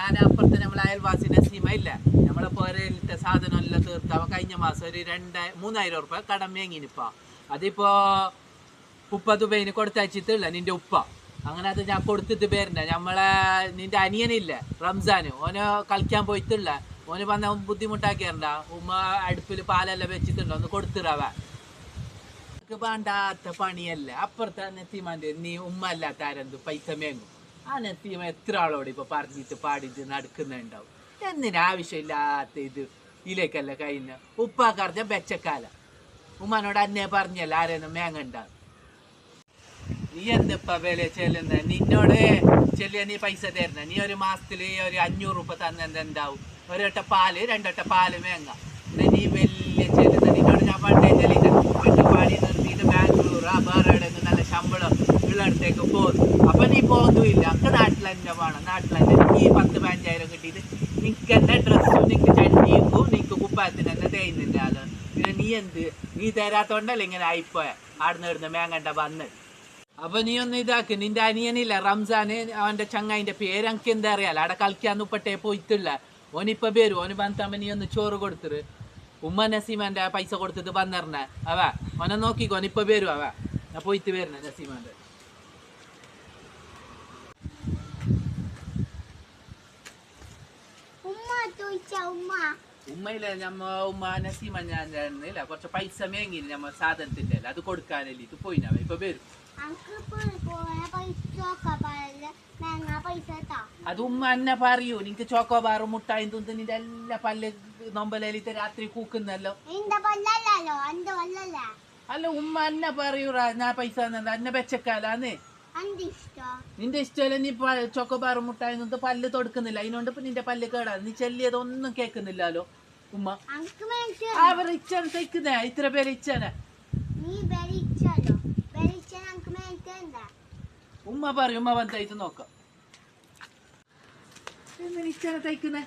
ഞാൻ അപ്പുറത്തെ നമ്മളെ നസീമ ഇല്ല നമ്മളെ പോരയിലത്തെ സാധനം എല്ലാം തീർത്ത കഴിഞ്ഞ മാസം ഒരു രണ്ട് മൂന്നായിരം ഉറുപ്പ കടം വേങ്ങിനിപ്പോൾ അതിപ്പോ ഉപ്പ ദുബൈന് കൊടുത്തയച്ചിട്ടില്ല നിന്റെ ഉപ്പ. അങ്ങനെ അത് ഞാൻ കൊടുത്തിട്ട് പേരുണ്ട് നമ്മളെ നിന്റെ അനിയനില്ല റംസാന്. ഓന് കളിക്കാൻ പോയിട്ടില്ല ഓന് വന്ന ബുദ്ധിമുട്ടാക്കിയണ്ട. ഉമ്മ അടുപ്പിൽ പാലെല്ലാം വെച്ചിട്ടുണ്ട്? ഒന്ന് കൊടുത്തിടാവ. വേണ്ടാത്ത പണിയല്ല. അപ്പുറത്തെ നെത്തിമാന്റെ നീ ഉമ്മ അല്ലാത്ത ആരെന്ത് പൈസ മേങ്ങും. ആ നെത്തിമ എത്ര ആളോട് ഇപ്പൊ പറഞ്ഞിട്ട് പാടിട്ട് നടക്കുന്നുണ്ടാവും? എന്തിനാവശ്യമില്ലാത്ത ഇത് ഇതിലേക്കല്ല കഴിഞ്ഞ? ഉപ്പാക്കറിഞ്ഞ ബെച്ചക്കാല. ഉമ്മാനോട് അന്നേ പറഞ്ഞല്ല ആരെയൊന്നും മേങ്ങണ്ടാവും നീ എന്തിപ്പാ വില ചെല്ലുന്ന? നിന്നോട് ചെല്ലിയ നീ പൈസ തരുന്ന. നീ ഒരു മാസത്തിൽ ഒരു അഞ്ഞൂറ് രൂപ തന്നെ എന്താവും ഒരൊട്ട പാൽ രണ്ടൊട്ട പാൽ മേങ്ങ. നീ വലിയ ചെല്ലുന്ന. നിന്നോട് ഞാൻ പണ്ടേ ചെല്ലിട്ട് പാടി നിർത്തിയിട്ട് ബാംഗ്ലൂർ ആ വേറെ നല്ല ശമ്പളം ഉള്ളിടത്തേക്ക് പോകുന്നു അപ്പൊ നീ പോകുന്നില്ല അക്ക് നാട്ടിൽ തന്നെ വേണം നാട്ടിൽ തന്നെ നീ പത്ത് പതിനഞ്ചായിരം കിട്ടിയിട്ട് നിനക്ക് തന്നെ ഡ്രസ്സും നിനക്ക് ചട്ടിക്കും നിനക്ക് കുപ്പായത്തിന് തന്നെ തേയുന്നില്ല ആൾ. പിന്നെ നീ എന്ത്? നീ തരാത്തോണ്ടല്ലേ ഇങ്ങനെ ആയിപ്പോയ? ആടുന്ന് ഇടുന്ന് മേങ്ങണ്ട വന്ന്. അപ്പൊ നീ ഒന്ന് ഇതാക്ക്. നിന്റെ അനിയനില്ല റംസാന്? അവന്റെ ചങ്ങായിന്റെ പേര് എനിക്ക് എന്താ അറിയാലോ? അവിടെ കളിക്കാൻ ഉപ്പട്ടേ പോയിട്ടില്ല. ഓനിപ്പൊ പേര് ഓന് വന്നമ്മ നീ ഒന്ന് ചോറ് കൊടുത്തിട്ട് ഉമ്മ നസീമാന്റെ പൈസ കൊടുത്തിട്ട് വന്നിരുന്നേ അവ ഓനെ നോക്കിക്കോ. ഓനിപ്പൊ പേരും അവ. ഞാൻ പോയിട്ട് വരുന്ന നസീമാന്റെ ഉമ്മ ചോദിച്ച ഉമ്മ ഉമ്മയില്ല നമ്മ ഉമ്മ നസീമ ഞാൻ ഇല്ല കുറച്ച് പൈസ മേങ്ങി നമ്മ സാധനത്തിന്റെ അത് കൊടുക്കാനല്ലേ. ഇത് ഇപ്പൊ വരും. പോയ പറയല്ല മേങ്ങ പൈസ അത് ഉമ്മ എന്നെ പറയൂ. നിനക്ക് ചോക്കോബാറ് മുട്ടായി തിന്ന് നിന്റെ എല്ലാ പല്ല് നൊമ്പലേലിത്തെ രാത്രി കൂക്കുന്നല്ലോ. അല്ല ഉമ്മ എന്നെ പറയൂറാ. ഞാൻ പൈസ തന്നെ എന്നെ വെച്ചക്കാലാന്ന് നിന്റെ ഇഷ്ടമല്ല നീ ചോക്കോബാർ മുട്ടായി നിന്ന് പല്ല് തൊടുക്കുന്നില്ല. അതിനോണ്ട് നിന്റെ പല്ല് കേടാ. നീ ചെല്ലിയതൊന്നും കേക്കുന്നില്ലല്ലോ ഉമ്മ. അവർ ഇച്ചാണ് തയ്ക്കുന്നേ ഇത്ര പേര് ഇച്ചാണ് ഉമ്മ പറയും. ഉമ്മ വന്ന് തയ്ച്ച് നോക്കാം. ഇച്ചാണ് തയ്ക്കുന്നേ?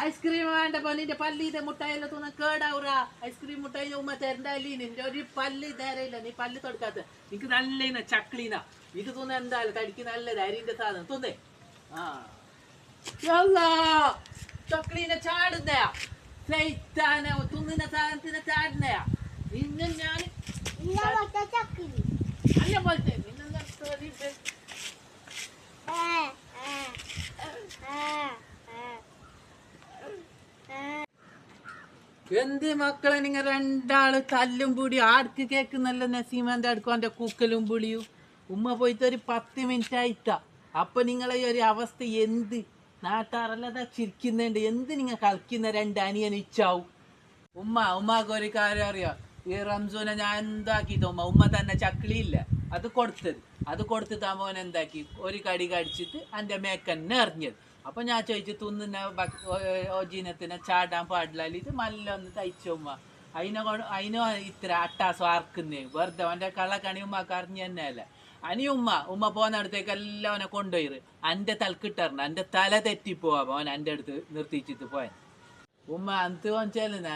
ഐസ്ക്രീം വേണ്ട നിന്റെ പല്ലിന്റെ മുട്ടായില്ല തോന്നാ കേടാവുറാ. ഐസ്ക്രീം മുട്ടായി ഉമ്മ തരണ്ടല്ലേ നിന്റെ. ഒരു പല്ല് തരയില്ല. നീ പല്ല് തൊടുക്കാത്ത. നിനക്ക് നല്ല ചക്ലീന. നിനക്ക് തോന്നുന്ന എന്തായാലും തടിക്ക് നല്ലത്. അരിന്റെ സാധനം. തോന്നേ. ആ. ചക്ലീന ചാടുന്നയാ. തിന്നുന്ന സാധനത്തിന് ചാടുന്നയാ. നിന്നെ ഞാൻ ഇന്ന പോലത്തെ ചക്കിരി അല്ല പോലത്തെ നിന്നെ ഞാൻ തൊലി വെ- ഏ ഏ ഏ ഏ ഏ എന്ത് മക്കളെ നിങ്ങൾ രണ്ടാൾ തല്ലും പൂടി ആർക്ക് കേൾക്കുന്നല്ല നസീമന്റെ അടുക്കും? എന്റെ കൂക്കലും പുളിയും. ഉമ്മ പോയിട്ട് ഒരു പത്ത് മിനിറ്റ് ആയിട്ടാ. അപ്പൊ നിങ്ങളെ ഈ ഒരു അവസ്ഥ എന്ത്? നാട്ടാറല്ലാതെ ചിരിക്കുന്നുണ്ട്. എന്ത് നിങ്ങൾ കളിക്കുന്ന രണ്ട് അനിയൻ ഇച്ചാവും? ഉമ്മ ഉമ്മക്ക് ഒരു കാര്യം അറിയാം. ഈ റംസൂനെ ഞാൻ എന്താക്കി ഉമ്മ ഉമ്മ തന്നെ ചക്കിളിയില്ല അത് കൊടുത്തത്. അത് കൊടുത്തിട്ട് ആ മോൻ എന്താക്കി? ഒരു കടി കടിച്ചിട്ട് എന്റെ മേക്കന്നെ എറിഞ്ഞത്. അപ്പൊ ഞാൻ ചോദിച്ചു തിന്നുന്ന ഓജീനത്തിനെ ചാടാൻ പാടില്ല. ഇത് നല്ല ഒന്ന് തയ്ച്ചു ഉമ്മ. അതിനെ അതിനോ ഇത്ര അട്ടാസം ആർക്കുന്നേ വെറുതെ അവന്റെ കള്ളക്കണി ഉമ്മക്ക് അറിഞ്ഞു തന്നെയല്ല അനി ഉമ്മ ഉമ്മ പോകുന്നിടത്തേക്ക് എല്ലാം അവനെ കൊണ്ടുപോയി എന്റെ തലക്കിട്ടറിഞ്ഞ എന്റെ തല തെറ്റിപ്പോവാ അവൻ എന്റെ അടുത്ത് നിർത്തിച്ചിട്ട് പോയാൻ ഉമ്മ അന്ത് വെച്ചാലും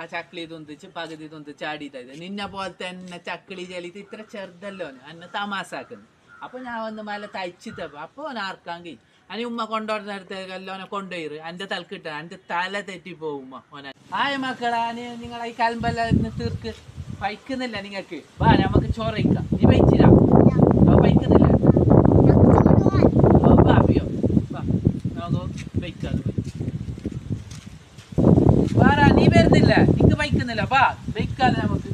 ആ ചക്കിളി തുന്തിച്ച് പകുതി തുന്ത് ചാടിയത് നിന്നെ പോലെ തന്നെ ചക്കിളി ചലിത്ത് ഇത്ര ചെറുതല്ലോ അന്നെ തമാസാക്കുന്നു. അപ്പൊ ഞാൻ വന്ന് മല തയ്ച്ചിട്ടപ്പോ അപ്പൊ ആർക്കാൻ ആർക്കാങ്കി അനി ഉമ്മ കൊണ്ടുവരുന്നിടത്തേക്ക് എല്ലാം ഓനെ കൊണ്ടുപോയി എന്റെ തലക്കിട്ട. എന്റെ തല തെറ്റി ഉമ്മ ഓനെ. ആയ മക്കളെ നിങ്ങൾ ഈ കലമ്പെല്ലാം തീർക്ക് പൈക്കുന്നില്ല നിങ്ങൾക്ക് വാ നമുക്ക് ചോറയിക്കാം നീ വയ്ച്ചില്ല വയ്ക്കുന്നില്ല? വാ അയ്യോ വാ നമുക്ക് വാറാ നീ വരുന്നില്ല. പൈക്കുന്നില്ല വാ വയ്ക്കാതെ നമുക്ക്.